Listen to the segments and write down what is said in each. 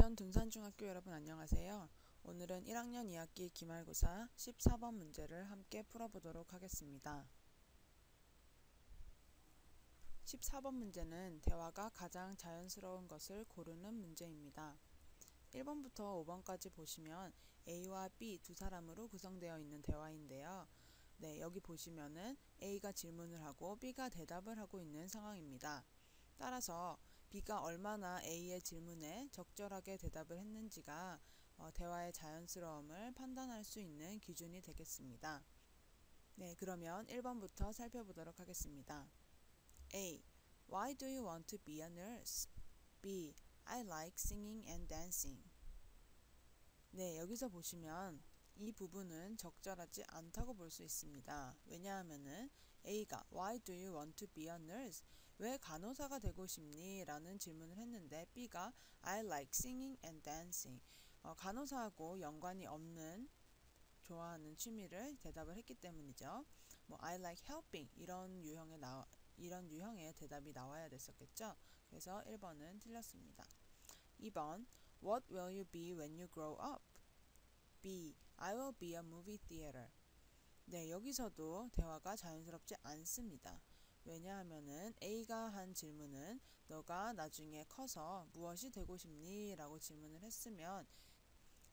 대전 둔산중학교 여러분 안녕하세요. 오늘은 1학년 2학기 기말고사 14번 문제를 함께 풀어보도록 하겠습니다. 14번 문제는 대화가 가장 자연스러운 것을 고르는 문제입니다. 1번부터 5번까지 보시면 A와 B 두 사람으로 구성되어 있는 대화인데요. 네, 여기 보시면은 A가 질문을 하고 B가 대답을 하고 있는 상황입니다. 따라서 B가 얼마나 A의 질문에 적절하게 대답을 했는지가 어, 대화의 자연스러움을 판단할 수 있는 기준이 되겠습니다. 네, 그러면 1번부터 살펴보도록 하겠습니다. A. Why do you want to be a nurse? B. I like singing and dancing. 네, 여기서 보시면 이 부분은 적절하지 않다고 볼 수 있습니다. 왜냐하면은 A가 Why do you want to be a nurse? 왜 간호사가 되고 싶니? 라는 질문을 했는데 B가 I like singing and dancing. 어, 간호사하고 연관이 없는 좋아하는 취미를 대답을 했기 때문이죠. 뭐 I like helping 이런 유형의 나 이런 유형의 대답이 나와야 됐었겠죠. 그래서 1번은 틀렸습니다. 2번 What will you be when you grow up? B. I will be a movie theater. 네, 여기서도 대화가 자연스럽지 않습니다. 왜냐하면은 A가 한 질문은 너가 나중에 커서 무엇이 되고 싶니? 라고 질문을 했으면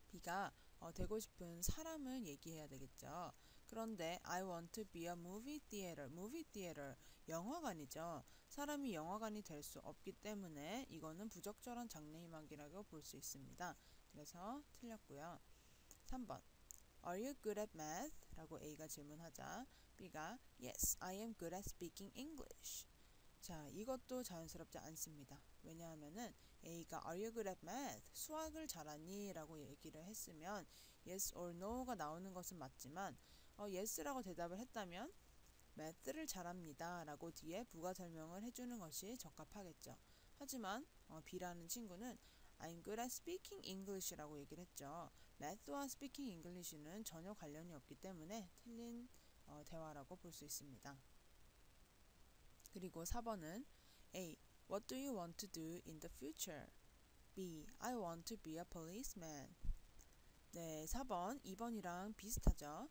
B가 어, 되고 싶은 사람을 얘기해야 되겠죠. 그런데 I want to be a movie theater. movie theater. 영화관이죠. 사람이 영화관이 될 수 없기 때문에 이거는 부적절한 장래 희망이라고 볼 수 있습니다. 그래서 틀렸고요. 3번. Are you good at math? 라고 A가 질문하자 B가 Yes, I am good at speaking English. 자, 이것도 자연스럽지 않습니다. 왜냐하면은 A가 Are you good at math? 수학을 잘하니? 라고 얘기를 했으면 Yes or No가 나오는 것은 맞지만 어, Yes라고 대답을 했다면 Math를 잘합니다. 라고 뒤에 부가 설명을 해주는 것이 적합하겠죠. 하지만 어, B라는 친구는 I'm good at speaking English라고 얘기를 했죠. Math와 speaking English는 전혀 관련이 없기 때문에 틀린 어, 대화라고 볼 수 있습니다. 그리고 4번은 A. What do you want to do in the future? B. I want to be a policeman. 네, 4번, 2번이랑 비슷하죠.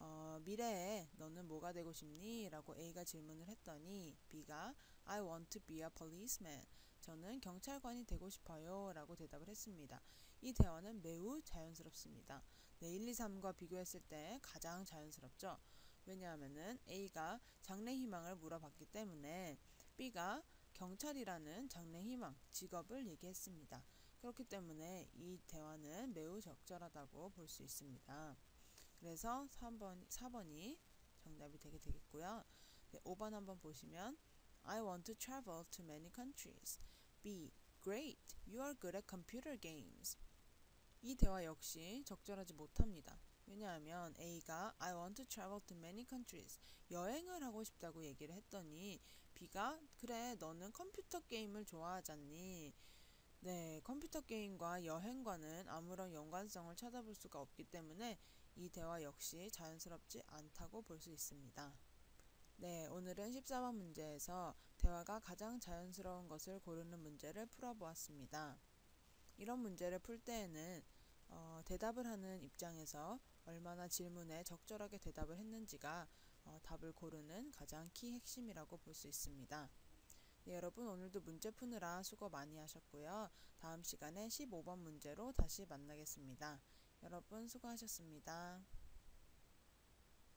어, 미래에 너는 뭐가 되고 싶니? 라고 A가 질문을 했더니 B가 I want to be a policeman. 저는 경찰관이 되고 싶어요. 라고 대답을 했습니다. 이 대화는 매우 자연스럽습니다. 네, 1, 2, 3과 비교했을 때 가장 자연스럽죠. 왜냐하면은 A가 장래 희망을 물어봤기 때문에 B가 경찰이라는 장래 희망, 직업을 얘기했습니다. 그렇기 때문에 이 대화는 매우 적절하다고 볼 수 있습니다. 그래서 3번, 4번이 정답이 되게 되겠고요. 네, 5번 한번 보시면 I want to travel to many countries. B. Great. You are good at computer games. 이 대화 역시 적절하지 못합니다. 왜냐하면 A가 I want to travel to many countries 여행을 하고 싶다고 얘기를 했더니 B가 그래 너는 컴퓨터 게임을 좋아하잖니 네 컴퓨터 게임과 여행과는 아무런 연관성을 찾아볼 수가 없기 때문에 이 대화 역시 자연스럽지 않다고 볼 수 있습니다. 네, 오늘은 14번 문제에서 대화가 가장 자연스러운 것을 고르는 문제를 풀어보았습니다. 이런 문제를 풀 때에는 어, 대답을 하는 입장에서 얼마나 질문에 적절하게 대답을 했는지가 어, 답을 고르는 가장 키 핵심이라고 볼 수 있습니다. 네, 여러분 오늘도 문제 푸느라 수고 많이 하셨고요. 다음 시간에 15번 문제로 다시 만나겠습니다. 여러분 수고하셨습니다.